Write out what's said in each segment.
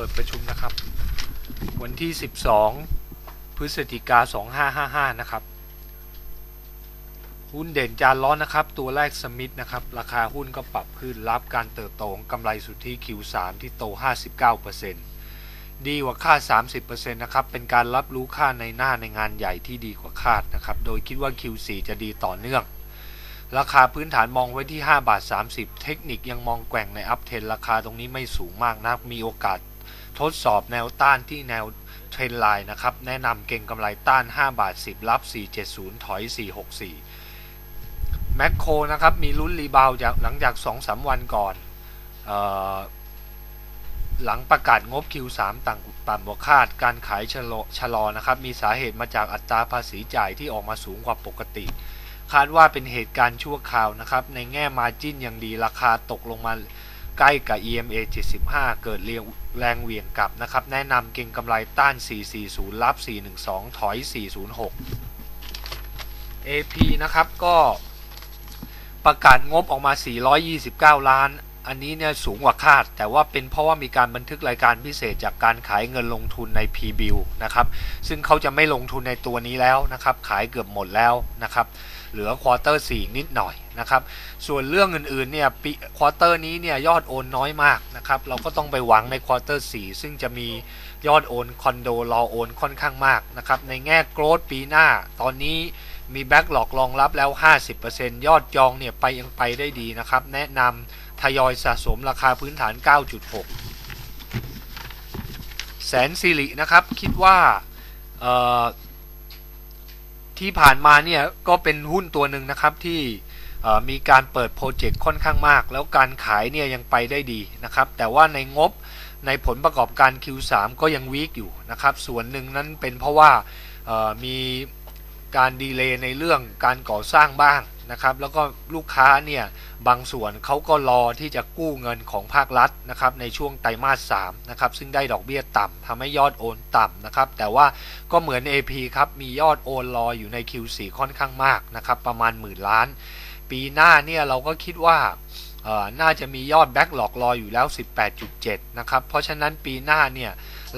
ปิดประชุมนะครับ วันที่ 12 พฤศจิกา 2555 นะครับ หุ้นเด่นจานร้อนนะครับ ตัวแรกสมิธนะครับ ราคาหุ้นก็ปรับขึ้นรับการเติบโตของกำไรสุทธิ Q3 ที่โต 59%ดีกว่าคาด 30%นะครับ เป็นการรับรู้ค่าในหน้าในงานใหญ่ที่ดีกว่าคาดนะครับ โดยคิดว่า Q4 จะดีต่อเนื่องราคาพื้นฐานมองไว้ที่5บาท30 เทคนิคยังมองแกว่งในอัพเทนราคาตรงนี้ไม่สูงมากนะมีโอกาส ทดสอบแนวต้านที่แนวเทรนไลน์นะครับ แนะนำเก่งกำไรต้าน 5 บาท 10 รับ 470 ถอย 464 แมคโครนะครับ มีลุ้นรีบาวจากหลังจาก 2-3 วันก่อนออหลังประกาศงบ Q3 ต่างต่ำกว่าคาด การขายชะลอชะลอนะครับ มีสาเหตุมาจากอัตราภาษีจ่ายที่ออกมาสูงกว่าปกติ คาดว่าเป็นเหตุการณ์ชั่วคราวนะครับ ในแง่มาจิ้นยังดีราคาตกลงมา ใกล้กับ EMA 75 เกิดเรียงแรงเหวี่ยงกลับนะครับ แนะนำเก่งกำไรต้าน 440 รับ 412 ถอย 406 AP นะครับก็ประกาศงบออกมา 429 ล้าน อันนี้เนี่ยสูงกว่าคาด แต่ว่าเป็นเพราะว่ามีการบันทึกรายการพิเศษจากการขายเงินลงทุนใน P-bill นะครับซึ่งเขาจะไม่ลงทุนในตัวนี้แล้วนะครับขายเกือบหมดแล้วนะครับเหลือควอเตอร์4นิดหน่อยนะครับส่วนเรื่องอื่นๆเนี่ยปีควอเตอร์นี้เนี่ยยอดโอนน้อยมากนะครับเราก็ต้องไปหวังในควอเตอร์4ซึ่งจะมียอดโอนคอนโดรอโอนค่อนข้างมากนะครับในแง่โกรดปีหน้าตอนนี้มีแบ็กหลอกรองรับแล้ว 50%ยอดจองเนี่ยไปยังไปได้ดีนะครับแนะนำ ทยอยสะสมราคาพื้นฐาน 9.6 แสนสิรินะครับ คิดว่าที่ผ่านมาเนี่ยก็เป็นหุ้นตัวหนึ่งนะครับที่มีการเปิดโปรเจกต์ค่อนข้างมาก แล้วการขายเนี่ยยังไปได้ดีนะครับ แต่ว่าในงบในผลประกอบการ Q3 ก็ยังวีคอยู่นะครับ ส่วนหนึ่งนั้นเป็นเพราะว่ามีการดีเลย์ในเรื่องการก่อสร้างบ้าง นะครับแล้วก็ลูกค้าเนี่ยบางส่วนเขาก็รอที่จะกู้เงินของภาครัฐนะครับในช่วงไตรมาส3นะครับซึ่งได้ดอกเบี้ยต่ำทำให้ยอดโอนต่ำนะครับแต่ว่าก็เหมือน AP ครับมียอดโอนรออยู่ใน Q4 ค่อนข้างมากนะครับประมาณหมื่นล้าน ปีหน้าเนี่ยเราก็คิดว่าน่าจะมียอดแบ็กหลอกรออยู่แล้ว 18.7 นะครับ เพราะฉะนั้นปีหน้าเนี่ย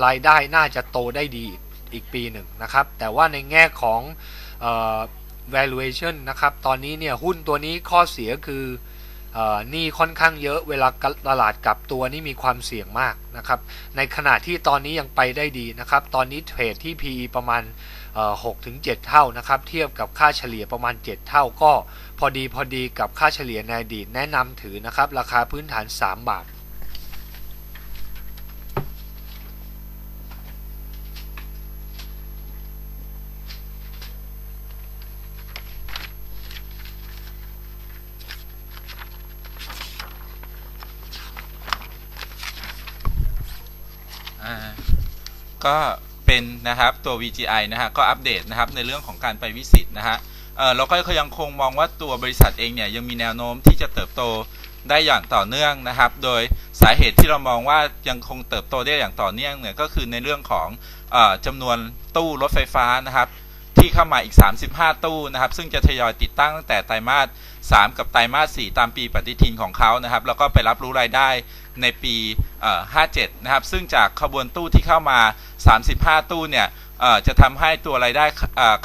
รายได้น่าจะโตได้ดีอีกปีหนึ่งนะครับ แต่ว่าในแง่ของ valuation นะครับ ตอนนี้เนี่ยหุ้นตัวนี้ข้อเสียคือนี่ค่อนข้างเยอะเวลาตลาดกลับตัวนี่มีความเสี่ยงมากนะครับ ในขณะที่ตอนนี้ยังไปได้ดีนะครับ ตอนนี้เทรดที่ PE ประมาณ6ถึง7เท่านะครับ เทียบกับค่าเฉลี่ยประมาณ 7 เท่าก็พอดีพอดีกับค่าเฉลี่ยในอดีตแนะนำถือนะครับ ราคาพื้นฐาน 3 บาท ก็เป็นนะครับตัว VGI นะฮะก็อัปเดตนะครับในเรื่องของการไปวิสิตนะฮะเออเราก็ยังคงมองว่าตัวบริษัทเองเนี่ยยังมีแนวโน้มที่จะเติบโตได้อย่างต่อเนื่องนะครับ โดยสาเหตุที่เรามองว่ายังคงเติบโตได้อย่างต่อเนื่องเนี่ยก็คือในเรื่องของอจำนวนตู้รถไฟฟ้านะครับ ที่เข้ามาอีก 35 ตู้นะครับ ซึ่งจะทยอยติดตั้งตั้งแต่ไตรมาส3กับไตรมาส4ตามปีปฏิทินของเขานะครับ แล้วก็ไปรับรู้รายได้ ในปี 57 นะครับ ซึ่งจากขบวนตู้ที่เข้ามา 35 ตู้เนี่ยจะทำให้ตัวรายได้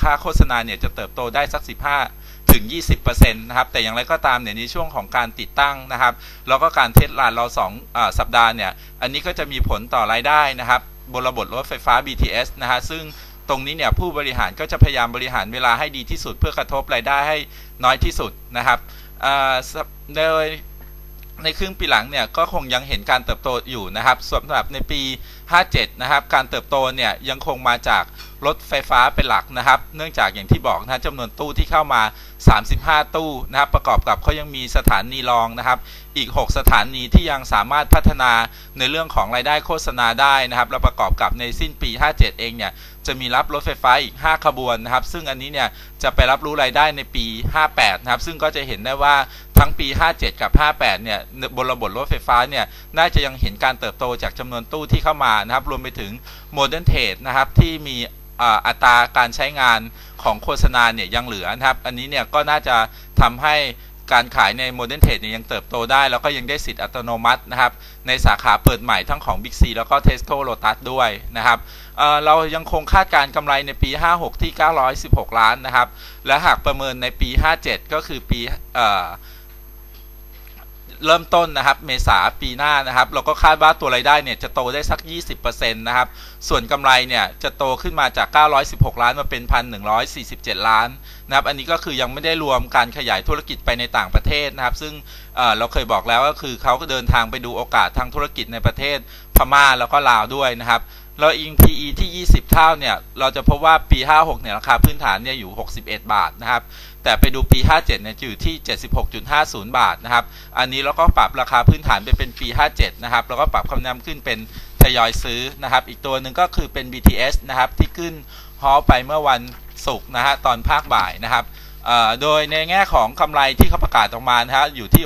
ค่าโฆษณาเนี่ยจะเติบโตได้สัก 15 ถึง 20%นะครับ แต่อย่างไรก็ตามเนี่ยในช่วงของการติดตั้งนะครับ แล้วก็การเทสลานเรา2สัปดาห์เนี่ย อันนี้ก็จะมีผลต่อรายได้นะครับบนระบบรถไฟฟ้า BTS นะฮะ ซึ่งตรงนี้เนี่ยผู้บริหารก็จะพยายามบริหารเวลาให้ดีที่สุดเพื่อกระทบรายได้ให้น้อยที่สุดนะครับโดย ในครึ่งปีหลังเนี่ยก็คงยังเห็นการเติบโตอยู่นะครับสำหรับในปี 57 นะครับ การเติบโตเนี่ยยังคงมาจากรถไฟฟ้าเป็นหลักนะครับ เนื่องจากอย่างที่บอกนะจำนวนตู้ที่เข้ามา 35 ตู้นะครับ ประกอบกับเขายังมีสถานีรองนะครับ อีก 6 สถานีที่ยังสามารถพัฒนาในเรื่องของรายได้โฆษณาได้นะครับ และประกอบกับในสิ้นปี 57 เองเนี่ย จะมีรับรถไฟฟ้าอีก 5 ขบวนนะครับ ซึ่งอันนี้เนี่ยจะไปรับรู้รายได้ในปี 58 นะครับ ซึ่งก็จะเห็นได้ว่าทั้งปี 57 กับ 58 เนี่ยบนระบบรถไฟฟ้าเนี่ยน่าจะยังเห็นการเติบโตจากจำนวนตู้ที่เข้ามานะครับ รวมไปถึงโมเดิร์นเทรดนะครับที่มีอัตราการใช้งานของโฆษณาเนี่ยยังเหลือนะครับ อันนี้เนี่ยก็น่าจะทำให้ การขายในโมเดิร์นเทรดเนี่ยยังเติบโตได้ แล้วก็ยังได้สิทธิ์อัตโนมัตินะครับ ในสาขาเปิดใหม่ทั้งของ Big C แล้วก็ Tesco Lotus ด้วยนะครับเเรายังคงคาดการกำไรในปี 56 ที่ 916 ล้านนะครับ และหากประเมินในปี 57 ก็คือปีเเริ่มต้นนะครับเมษาปีหน้านะครับเราก็คาดว่าตัวรายได้เนี่ยจะโตได้สัก 20%นะครับส่วนกำไรเนี่ยจะโตขึ้นมาจาก 916 ล้านมาเป็น 1,147 ล้านนะครับอันนี้ก็คือยังไม่ได้รวมการขยายธุรกิจไปในต่างประเทศนะครับ ซึ่งเเราเคยบอกแล้วก็คือเขาก็เดินทางไปดูโอกาสทางธุรกิจในประเทศพม่าแล้วก็ลาวด้วยนะครับเราอิง PE ที่ 20 เท่าเนี่ย เราจะพบว่าปี 56 เนี่ย ราคาพื้นฐานเนี่ยอยู่ 61 บาทนะครับ แต่ไปดูปี 57เนี่ยจะอยู่ที่ 76.50 บาทนะครับ อันนี้เราก็ปรับราคาพื้นฐานไปเป็นปี 57 นะครับ แล้วก็ปรับคำนำขึ้นเป็นทยอยซื้อนะครับ อีกตัวหนึ่งก็คือเป็น BTS นะครับ ที่ขึ้นฮอไปเมื่อวันศุกร์นะฮะตอนภาคบ่ายนะครับโดยในแง่ของกำไรที่เขาประกาศออกมานะฮะอยู่ที่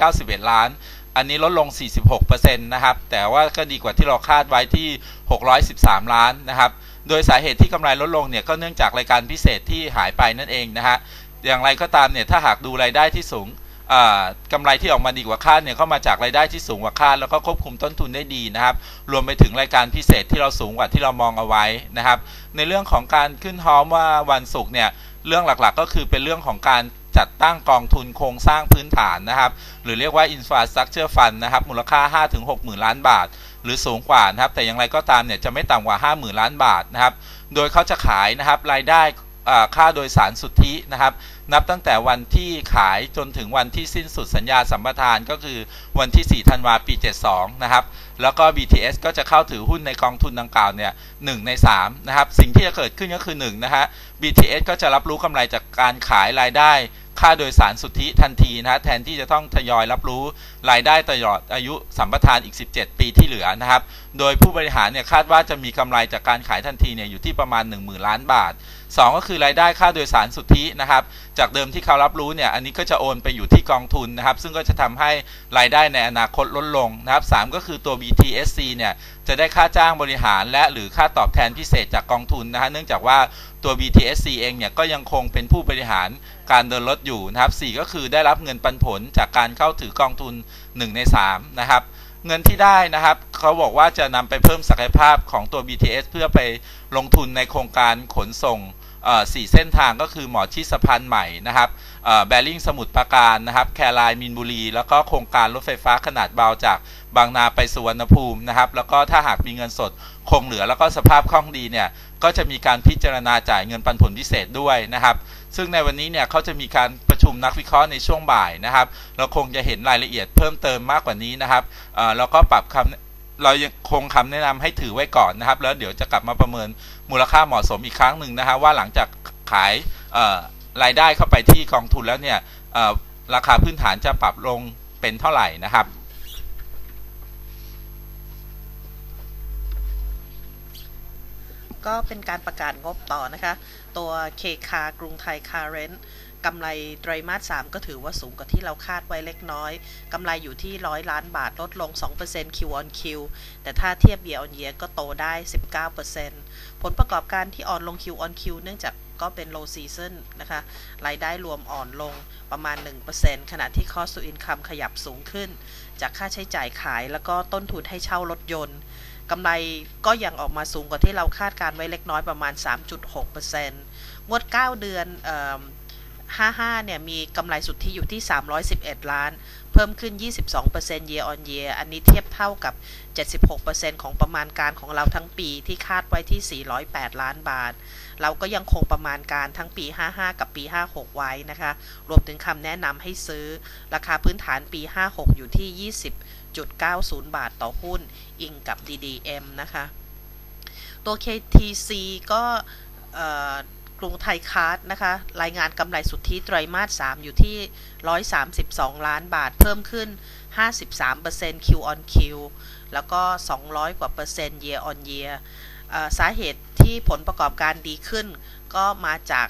691 ล้านอันนี้ลดลง 46%นะครับ แต่ว่าก็ดีกว่าที่เราคาดไว้ที่ 613 ล้านนะครับ โดยสาเหตุที่กำไรลดลงเนี่ยก็เนื่องจากรายการพิเศษที่หายไปนั่นเองนะฮะ อย่างไรก็ตามเนี่ยถ้าหากดูรายได้ที่สูงกำไรที่ออกมาดีกว่าคาดเนี่ยก็มาจากรายได้ที่สูงกว่าคาดแล้วก็ควบคุมต้นทุนได้ดีนะครับ รวมไปถึงรายการพิเศษที่เราสูงกว่าที่เรามองเอาไว้นะครับ ในเรื่องของการขึ้นฮอมว่าวันศุกร์เนี่ยเรื่องหลักๆ ก็คือเป็นเรื่องของการจัดตั้งกองทุนโครงสร้างพื้นฐานนะครับ หรือเรียกว่า infrastructure fund นะครับ มูลค่า 5-6หมื่นล้านบาท หรือสูงกว่านะครับ แต่อย่างไรก็ตามเนี่ยจะไม่ต่ำกว่า 5 0,000 ล้านบาทนะครับ โดยเขาจะขายนะครับรายได้ค่าโดยสารสุทธินะครับ นับตั้งแต่วันที่ขายจนถึงวันที่สิ้นสุดสัญญาสัมปทานก็คือวันที่ 4 ธันวาปี 72 นะครับ แล้วก็ BTS ก็จะเข้าถือหุ้นในกองทุนดังกล่าวเนี่ยหใน 3 นะครับ สิ่งที่จะเกิดขึ้นก็คือ 1 นะฮะ BTS ก็จะรับรู้กำไรจากการขายรายได้ ค่าโดยสารสุทธิทันทีนะฮะแทนที่จะต้องทยอยรับรู้รายได้ตลอดอายุสัมปทานอีก 17 ปีที่เหลือนะครับ โดยผู้บริหารเนี่ยคาดว่าจะมีกำไรจากการขายทันทีเนี่ยอยู่ที่ประมาณ 1 0,000 ล้านบาท 2 ก็คือรายได้ค่าโดยสารสุทธินะครับ จากเดิมที่เขารับรู้เนี่ยอันนี้ก็จะโอนไปอยู่ที่กองทุนนะครับ ซึ่งก็จะทำให้รายได้ในอนาคตลดลงนะครับ 3 ก็คือตัว BTSC เนี่ยจะได้ค่าจ้างบริหารและหรือค่าตอบแทนพิเศษจากกองทุนนะฮะเนื่องจากว่า ตัว BTSC เองเนี่ยก็ยังคงเป็นผู้บริหารการเดินรถอยู่นะครับ 4 ก็คือได้รับเงินปันผลจากการเข้าถือกองทุน 1 ใน 3 นะครับ เงินที่ได้นะครับ เขาบอกว่าจะนำไปเพิ่มศักยภาพของตัว BTS เพื่อไปลงทุนในโครงการขนส่ง สี่เส้นทางก็คือหมอชิดสะพานใหม่นะครับแบริ่งสมุทรปราการนะครับ แครายมินบุรี แล้วก็โครงการรถไฟฟ้าขนาดเบาจากบางนาไปสุวรรณภูมินะครับ แล้วก็ถ้าหากมีเงินสดคงเหลือแล้วก็สภาพคล่องดีเนี่ย ก็จะมีการพิจารณาจ่ายเงินปันผลพิเศษด้วยนะครับ ซึ่งในวันนี้เนี่ยเขาจะมีการประชุมนักวิเคราะห์ในช่วงบ่ายนะครับ เราคงจะเห็นรายละเอียดเพิ่มเติมมากกว่านี้นะครับแล้วก็ปรับคำ เรายังคงคำแนะนำให้ถือไว้ก่อนนะครับ แล้วเดี๋ยวจะกลับมาประเมินมูลค่าเหมาะสมอีกครั้งหนึ่งนะฮะว่าหลังจากขายรายได้เข้าไปที่กองทุนแล้วเนี่ยราคาพื้นฐานจะปรับลงเป็นเท่าไหร่นะครับก็เป็นการประกาศงบต่อนะคะ ตัวเคคากรุงไทยคาร์เรนต์ กำไรไตรมาส 3 ก็ถือว่าสูงกว่าที่เราคาดไว้เล็กน้อย กำไรอยู่ที่ร้อยล้านบาทลดลง 2% Q on Q แต่ถ้าเทียบ year on year ก็โตได้ 19%ผลประกอบการที่อ่อนลง Q on Q เนื่องจากก็เป็น low season นะคะ รายได้รวมอ่อนลงประมาณ 1%ขณะที่ cost to income ขยับสูงขึ้น จากค่าใช้จ่ายขายแล้วก็ต้นทุนให้เช่ารถยนต์กำไรก็ยังออกมาสูงกว่าที่เราคาดการไว้เล็กน้อยประมาณ 3.6%งวด 9 เดือน 55 เนี่ย มีกำไรสุทธิอยู่ที่ 311 ล้าน เพิ่มขึ้น 22% year on year อันนี้เทียบเท่ากับ 76%ของประมาณการของเราทั้งปีที่คาดไว้ที่ 408 ล้านบาท เราก็ยังคงประมาณการทั้งปี 55 กับปี 56 ไว้นะคะ รวมถึงคำแนะนำให้ซื้อ ราคาพื้นฐานปี 56 อยู่ที่ 20.90 บาทต่อหุ้น อิงกับ DDM นะคะ ตัว KTC ก็ รุงไทยคาร์ดนะคะ รายงานกำไรสุทธิไตรมาส 3 อยู่ที่ 132 ล้านบาท เพิ่มขึ้น 53% Q on Q แล้วก็ 200 กว่าเปอร์เซ็นต์ year on year สาเหตุที่ผลประกอบการดีขึ้น ก็มาจาก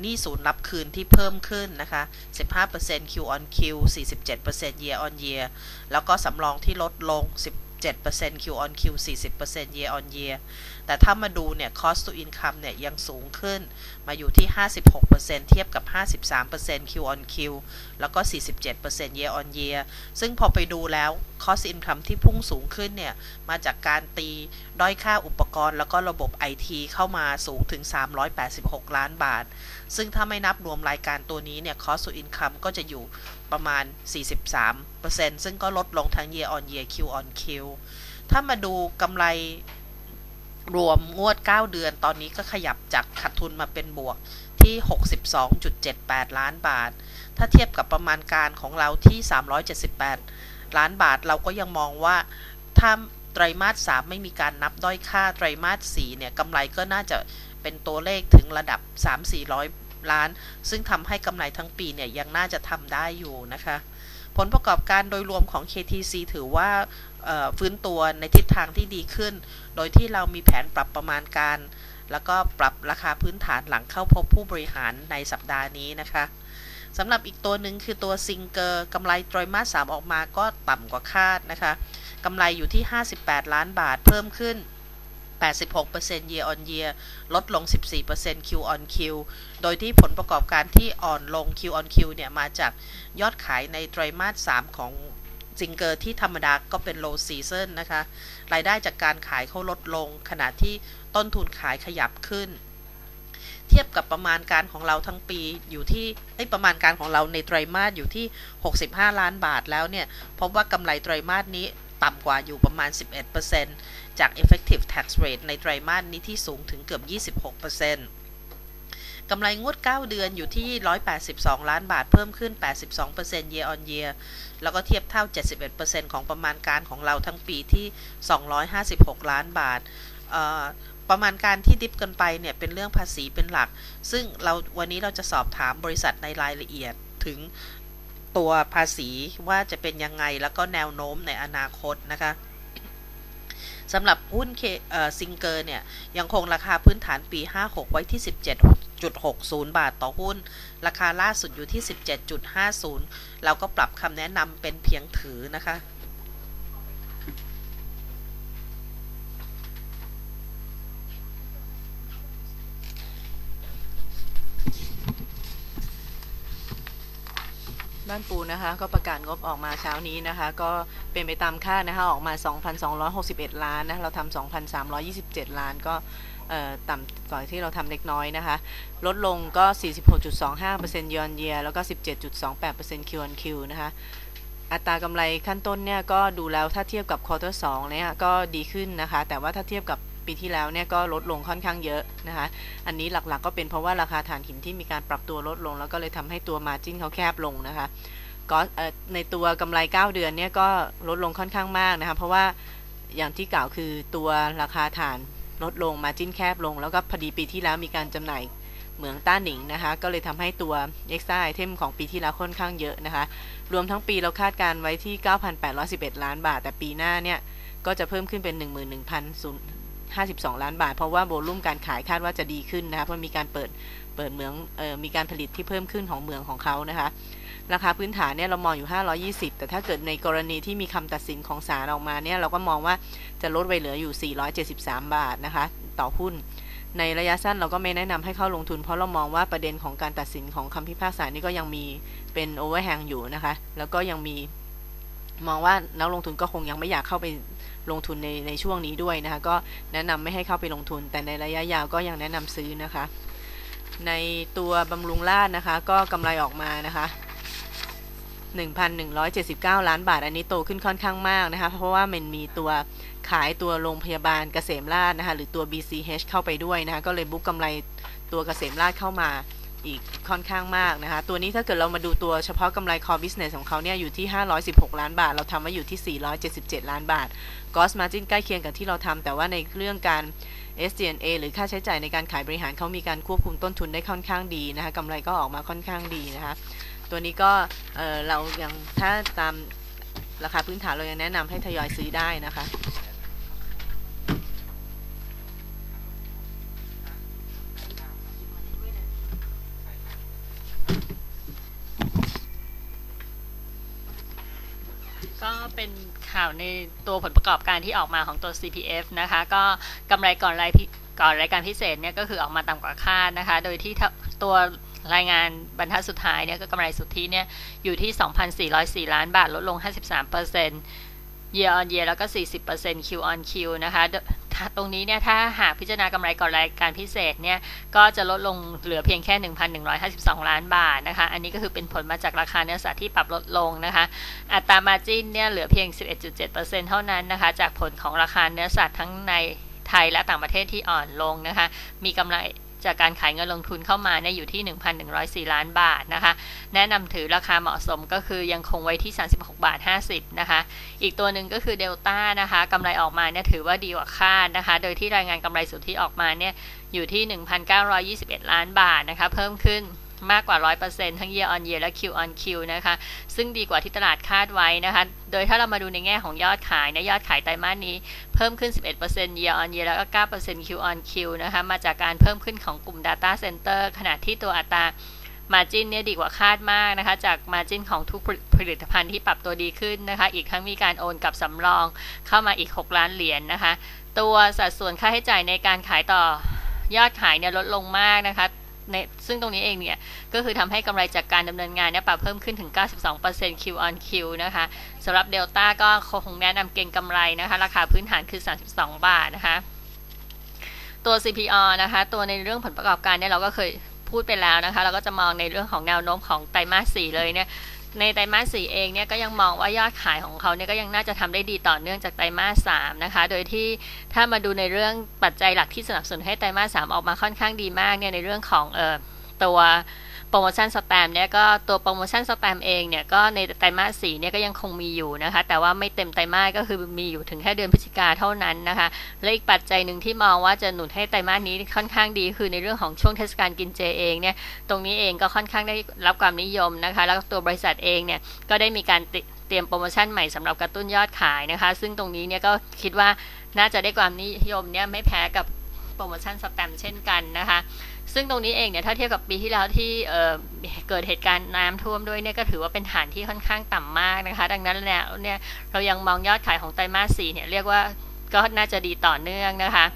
หนี้ศูนย์รับคืนที่เพิ่มขึ้นนะคะ 15% Q on Q 47% year on year แล้วก็สำรองที่ลดลง 17% Q on Q 40% year on year แต่ถ้ามาดูเนี่ย cost to income เนี่ยยังสูงขึ้น มาอยู่ที่ 56%เทียบกับ 53% Q on Q แล้วก็ 47% year on year ซึ่งพอไปดูแล้ว cost income ที่พุ่งสูงขึ้นเนี่ย มาจากการตีด้อยค่าอุปกรณ์แล้วก็ระบบ IT เข้ามาสูงถึง 386 ล้านบาท ซึ่งถ้าไม่นับรวมรายการตัวนี้เนี่ย cost to income ก็จะอยู่ประมาณ 43%ซึ่งก็ลดลงทั้ง year on year Q on Q ถ้ามาดูกำไร รวมงวด 9 เดือนตอนนี้ก็ขยับจากขาดทุนมาเป็นบวกที่ 62.78 ล้านบาท ถ้าเทียบกับประมาณการของเราที่ 378 ล้านบาทเราก็ยังมองว่าถ้าไตรมาส 3 ไม่มีการนับด้อยค่าไตรมาส 4 เนี่ยกำไรก็น่าจะเป็นตัวเลขถึงระดับ 3-400 ล้าน ซึ่งทำให้กำไรทั้งปีเนี่ยยังน่าจะทำได้อยู่นะคะ ผลประกอบการโดยรวมของ KTC ถือว่าฟื้นตัวในทิศทางที่ดีขึ้น โดยที่เรามีแผนปรับประมาณการ แล้วก็ปรับราคาพื้นฐานหลังเข้าพบผู้บริหารในสัปดาห์นี้นะคะสำหรับอีกตัวหนึ่งคือตัวซิงเกอร์กำไรไตรมาส 3 ออกมาก็ต่ำกว่าคาดนะคะกำไรอยู่ที่ 58 ล้านบาทเพิ่มขึ้น 86% year on year ลดลง 14% Q on Q โดยที่ผลประกอบการที่อ่อนลง Q on Q เนี่ย มาจากยอดขายในไตรมาส 3 ของ ซิงเกอร์ที่ธรรมดาก็เป็น low season นะคะ รายได้จากการขายเขาลดลง ขณะที่ต้นทุนขายขยับขึ้น เทียบกับประมาณการของเราทั้งปีอยู่ที่ประมาณการของเราในไตรมาสอยู่ที่ 65 ล้านบาทแล้วเนี่ยพบว่ากำไรไตรมาสนี้ต่ำกว่าอยู่ประมาณ 11%จาก effective tax rate ในไตรมาสนี้ที่สูงถึงเกือบ 26% กำไรงวด 9 เดือนอยู่ที่ 182 ล้านบาทเพิ่มขึ้น 82% year on year แล้วก็เทียบเท่า 71%ของประมาณการของเราทั้งปีที่ 256 ล้านบาทประมาณการที่ดิฟกันไปเนี่ยเป็นเรื่องภาษีเป็นหลัก ซึ่งเราวันนี้เราจะสอบถามบริษัทในรายละเอียดถึงตัวภาษีว่าจะเป็นยังไงแล้วก็แนวโน้มในอนาคตนะคะ สำหรับหุ้นเคซิงเกอร์เนี่ย ยังคงราคาพื้นฐานปี 56 ไว้ที่ 17.60 บาทต่อหุ้น ราคาล่าสุดอยู่ที่ 17.50 เราก็ปรับคำแนะนำเป็นเพียงถือนะคะานปูนะคะก็ประกาศงบออกมาเช้านี้นะคะ ก็เป็นไปตามคาดนะคะออกมา 2,261 ล้านนะเราทำ2,327 ล้านก็ต่ำกว่าที่เราทำเล็กน้อยนะคะ ลดลงก็ 46.25%ยอนเยียแล้วก็ 17.28% Q on Q นะคะอัตรากำไรขั้นต้นเนี่ยก็ดูแล้วถ้าเทียบกับควอเตอร์สเนี่ยก็ดีขึ้นนะคะ แต่ว่าถ้าเทียบกับ ปีที่แล้วเนี่ยก็ลดลงค่อนข้างเยอะนะคะ อันนี้หลักๆกก็เป็นเพราะว่าราคาถ่านหินที่มีการปรับตัวลดลง แล้วก็เลยทำให้ตัวมาจิ้นเขาแคบลงนะคะก็ในตัวกำไร 9 เดือนเนี่ยก็ลดลงค่อนข้างมากนะคะเพราะว่าอย่างที่กล่าวคือตัวราคาถ่านลดลงมาจิ้นแคบลง แล้วก็พอดีปีที่แล้วมีการจำหน่ายเหมืองต้าหนิงนะคะก็เลยทำให้ตัว e x a i เทมของปีที่แล้วค่อนข้างเยอะนะคะ รวมทั้งปีเราคาดการไว้ที่ 9,811 ล้านบาท แต่ปีหน้าเนี่ย ก็จะเพิ่มขึ้นเป็น11,000 52 ล้านบาท เพราะว่าโวลุ่มการขายคาดว่าจะดีขึ้นนะคะเพราะมีการเปิดเปิดเมืองออมีการผลิตที่เพิ่มขึ้นของเมืองของเขานะคะราคาพื้นฐานเนี่ยเรามองอยู่ 520 แต่ถ้าเกิดในกรณีที่มีคำตัดสินของศาลออกมาเนี่ยเราก็มองว่าจะลดไปเหลืออยู่ 473 บาทนะคะ ต่อหุ้น ในระยะสั้นเราก็ไม่แนะนำให้เข้าลงทุน เพราะเรามองว่าประเด็นของการตัดสินของคำพิพากษานี่ก็ยังมีเป็นโอเวอร์แฮงอยู่นะคะ แล้วก็ยังมีมองว่านักลงทุนก็คงยังไม่อยากเข้าไป ลงทุนในในช่วงนี้ด้วยนะคะ ก็แนะนำไม่ให้เข้าไปลงทุน แต่ในระยะยาวก็ยังแนะนำซื้อนะคะ ในตัวบำรุงราชนะคะ ก็กำไรออกมานะคะ1,179 ล้านบาท อันนี้โตขึ้นค่อนข้างมากนะคะ เพราะว่ามันมีตัวขายตัวโรงพยาบาลเกษมราชนะคะ หรือตัว BCH เข้าไปด้วยนะคะ ก็เลยบุ๊กกำไรตัวเกษมราชเข้ามา อีกค่อนข้างมากนะคะ ตัวนี้ถ้าเกิดเรามาดูตัวเฉพาะกำไร core business ของเขาเนี่ยอยู่ที่ 516 ล้านบาท เราทำไว้อยู่ที่ 477 ล้านบาท gross margin ใกล้เคียงกับที่เราทำแต่ว่าในเรื่องการ SG&A หรือค่าใช้จ่ายในการขายบริหารเขามีการควบคุมต้นทุนได้ค่อนข้างดีนะคะกำไรก็ออกมาค่อนข้างดีนะคะ ตัวนี้ก็เเรายังถ้าตามราคาพื้นฐานเรายังแนะนำให้ทยอยซื้อได้นะคะก็ เป็นขข่าวในตัวผลประกอบการที่ออกมาของตัว CPF นะคะ ก็กำไรก่อนรายก่อนรายการพิเศษเนี่ยก็คือออกมาต่ำกว่าคาดนะคะ โดยที่ตัวรายงานบรรทัดสุดท้ายเนี่ยก็กำไรสุทธิเนี่ยอยู่ที่ 2,404 ล้านบาทลดลง 53% year on year แล้วก็ 40% Q on Q นะคะ ตรงนี้เนี่ยถ้าหากพิจารณากำไรก่อนรายการพิเศษเนี่ยก็จะลดลงเหลือเพียงแค่ 1,152 ล้านบาทนะคะ อันนี้ก็คือเป็นผลมาจากราคาเนื้อสัตว์ที่ปรับลดลงนะคะ อัตรามาจินเนี่ยเหลือเพียง 11.7%เท่านั้นนะคะ จากผลของราคาเนื้อสัตว์ทั้งในไทยและต่างประเทศที่อ่อนลงนะคะ มีกำไร จากการขายเงินลงทุนเข้ามาเนี่ยอยู่ที่ 1,104 ล้านบาทนะคะ แนะนำถือราคาเหมาะสมก็คือยังคงไว้ที่ 36 บาท 50 นะคะ อีกตัวหนึ่งก็คือเดลต้านะคะกำไรออกมาเนี่ยถือว่าดีกว่าคาดนะคะ โดยที่รายงานกำไรสุทธิออกมาเนี่ยอยู่ที่ 1,921 ล้านบาทนะคะ เพิ่มขึ้น มากกว่า 100%ทั้ง year on year และ Q on Q นะคะ ซึ่งดีกว่าที่ตลาดคาดไว้นะคะ โดยถ้าเรามาดูในแง่ของยอดขายนะยอดขายไตรมาสนี้ เพิ่มขึ้น 11% year on year แล้วก็ 9% Q on Q นะคะ มาจากการเพิ่มขึ้นของกลุ่ม data center ขณะที่ตัวอัตรามาจินเนี่ยดีกว่าคาดมากนะคะ จากมาจินของทุกผลิตภัณฑ์ที่ปรับตัวดีขึ้นนะคะ อีกทั้งมีการโอนกับสำรองเข้ามาอีก 6 ล้านเหรียญนนะคะ ตัวสัดส่วนค่าใช้จ่ายในการขายต่อยอดขายเนี่ยลดลงมากนะคะ ในซึ่งตรงนี้เองเนี่ย ก็คือทำให้กำไรจากการดำเนินงานเนี่ยปรับเพิ่มขึ้นถึง 92% Q on Q นะคะสำหรับเดลต้าก็คงแนะนำเก่งกำไรนะคะ ราคาพื้นฐานคือ 32 บาทนะคะตัว CPO นะคะ ตัวในเรื่องผลประกอบการเนี่ยเราก็เคยพูดไปแล้วนะคะ เราก็จะมองในเรื่องของแนวโน้มของไตรมาสสีเลยเนี่ย ในไตรมาส4เองเนี่ยก็ยังมองว่ายอดขายของเขาเนี่ยก็ยังน่าจะทำได้ดีต่อเนื่องจากไตรมาส3นะคะ โดยที่ถ้ามาดูในเรื่องปัจจัยหลักที่สนับสนุนให้ไตรมาส3ออกมาค่อนข้างดีมากเนี่ยในเรื่องของเอ่อตัว โปรโมชั่นสแตมเนี่ยก็ตัวโปรโมชั่นสแตมเองเนี่ยก็ในไตรมาสสี่เนี่ยก็ยังคงมีอยู่นะคะ แต่ว่าไม่เต็มไตรมาสก็คือมีอยู่ถึงแค่เดือนพฤศจิกาเท่านั้นนะคะ และอีกปัจจัยหนึ่งที่มองว่าจะหนุนให้ไตรมาสนี้ค่อนข้างดีคือในเรื่องของช่วงเทศกาลกินเจเองเนี่ยตรงนี้เองก็ค่อนข้างได้รับความนิยมนะคะ แล้วตัวบริษัทเองเนี่ยก็ได้มีการเตรียมโปรโมชั่นใหม่สำหรับกระตุ้นยอดขายนะคะ ซึ่งตรงนี้เนี่ยก็คิดว่าน่าจะได้ความนิยมเนี่ยไม่แพ้กับโปรโมชั่นสแตมเช่นกันนะคะ ซึ่งตรงนี้เองเนี่ยถ้าเทียบกับปีที่แล้วที่เเกิดเหตุการณ์น้ำท่วมด้วยเนี่ยก็ถือว่าเป็นฐานที่ค่อนข้างต่ำมากนะคะ ดังนั้นแล้วเนี่ยเรายังมองยอดขายของไตรมาสสี่เนี่ยเรียกว่าก็น่าจะดีต่อเนื่องนะคะ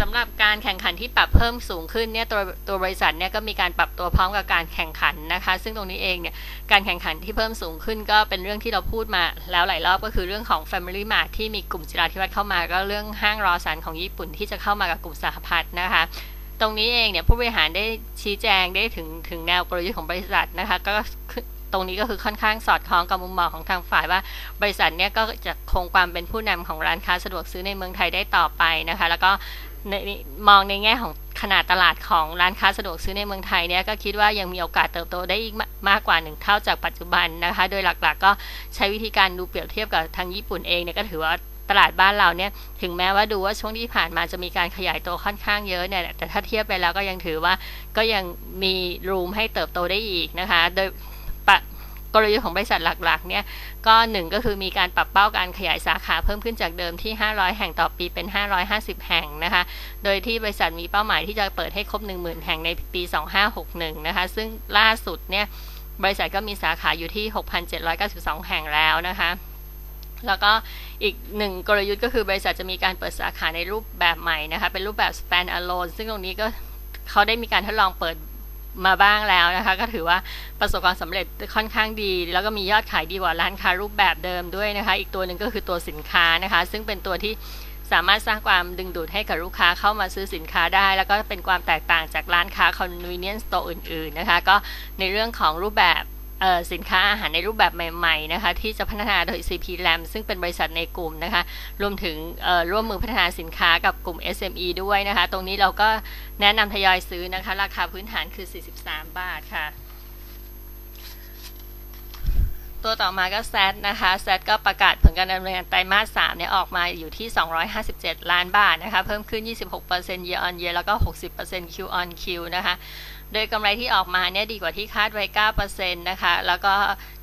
สำหรับการแข่งขันที่ปรับเพิ่มสูงขึ้นเนี่ยตัวตัวบริษัทเนี่ยก็มีการปรับตัวพร้อมกับการแข่งขันนะคะ ซึ่งตรงนี้เองเนี่ยการแข่งขันที่เพิ่มสูงขึ้นก็เป็นเรื่องที่เราพูดมาแล้วหลายรอบก็คือเรื่องของ Family Mart ที่มีกลุ่มจิราธิวัฒน์เข้ามา ก็เรื่องห้างรอสันของญี่ปุ่นที่จะเข้ามากับกลุ่มสหพัฒน์นะคะ ตรงนี้เองเนี่ยผู้บริหารได้ชี้แจงได้ถึงถึงแนวกลยุทธ์ของบริษัทนะคะก็ตรงนี้ก็คือค่อนข้างสอดคล้องกับมุมมองของทางฝ่ายว่า บริษัทเนี่ยก็จะคงความเป็นผู้นำของร้านค้าสะดวกซื้อในเมืองไทยได้ต่อไปนะคะ แล้วก็มองในแง่ของขนาดตลาดของร้านค้าสะดวกซื้อในเมืองไทยเนี่ยก็คิดว่ายังมีโอกาสเติบโตได้อีกมากกว่าหนึ่งเท่าจากปัจจุบันนะคะ โดยหลักๆก็ใช้วิธีการดูเปรียบเทียบกับทางญี่ปุ่นเองเนี่ยก็ถือว่า ตลาดบ้านเราเนี่ยถึงแม้ว่าดูว่าช่วงที่ผ่านมาจะมีการขยายตัวค่อนข้างเยอะเนี่ยแต่ถ้าเทียบไปแล้วก็ยังถือว่าก็ยังมีรูมให้เติบโตได้อีกนะคะ โดยปะกลยุทธ์ของบริษัทหลักๆ เนี่ย ก็หนึ่งก็คือมีการปรับเป้าการขยายสาขาเพิ่มขึ้นจากเดิมที่ 500 แห่งต่อปีเป็น 550 แห่งนะคะ โดยที่บริษัทมีเป้าหมายที่จะเปิดให้ครบ 10,000 แห่งในปี 2561 นะคะ ซึ่งล่าสุดเนี่ย บริษัทก็มีสาขาอยู่ที่ 6,792 แห่งแล้วนะคะ แล้วก็อีกหนึ่งกลยุทธ์ก็คือบริษัทจะมีการเปิดสาขาในรูปแบบใหม่นะคะ เป็นรูปแบบ stand alone ซึ่งตรงนี้ก็เขาได้มีการทดลองเปิดมาบ้างแล้วนะคะ ก็ถือว่าประสบความสำเร็จค่อนข้างดี แล้วก็มียอดขายดีกว่าร้านค้ารูปแบบเดิมด้วยนะคะ อีกตัวหนึ่งก็คือตัวสินค้านะคะ ซึ่งเป็นตัวที่สามารถสร้างความดึงดูดให้กับลูกค้าเข้ามาซื้อสินค้าได้ แล้วก็เป็นความแตกต่างจากร้านค้า convenience store อื่น ๆ นะคะ ก็ในเรื่องของรูปแบบ สินค้าอาหารในรูปแบบใหม่ๆนะคะที่จะพัฒนาโดย CP Lam ซึ่งเป็นบริษัทในกลุ่มนะคะรวมถึงร่วมมือพัฒนาสินค้ากับกลุ่ม SME ด้วยนะคะ ตรงนี้เราก็แนะนำทยอยซื้อนะคะ ราคาพื้นฐานคือ 43 บาทค่ะ ตัวต่อมาก็แซดนะคะแซดก็ประกาศผลการดำเนินงานไตรมาส3เนี่ยออกมาอยู่ที่ 257 ล้านบาทนะคะ เพิ่มขึ้น 26% year on year แล้วก็ 60% Q on Q นะคะ โดยกำไรที่ออกมาเนี่ยดีกว่าที่คาดไว้ 9%นะคะ แล้วก็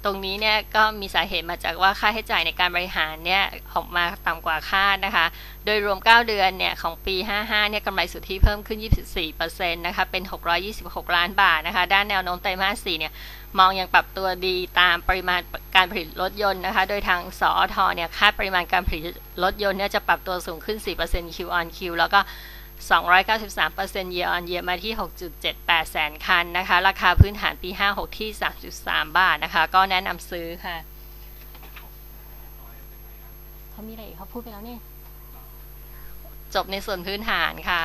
ตรงนี้เนี่ยก็มีสาเหตุมาจากว่าค่าใช้จ่ายในการบริหารเนี่ยออกมาต่ำกว่าคาดนะคะ โดยรวม 9 เดือนเนี่ยของปี 55 เนี่ยกำไรสุทธิเพิ่มขึ้น 24%นะคะ เป็น 626 ล้านบาทนะคะ ด้านแนวโน้มไตรมาส 4 เนี่ยมองยังปรับตัวดีตามปริมาณการผลิตรถยนต์นะคะ โดยทางสอทเนี่ยคาดปริมาณการผลิตรถยนต์เนี่ยจะปรับตัวสูงขึ้น 4% Q on Q แล้วก็ 293% year on year มาที่ 6.78 แสนคันนะคะ ราคาพื้นฐานปี 56 ที่ 3.3 บาทนะคะ ก็แนะนำซื้อค่ะ เขามีอะไรเขาพูดไปแล้วเนี่ย จบในส่วนพื้นฐานค่ะ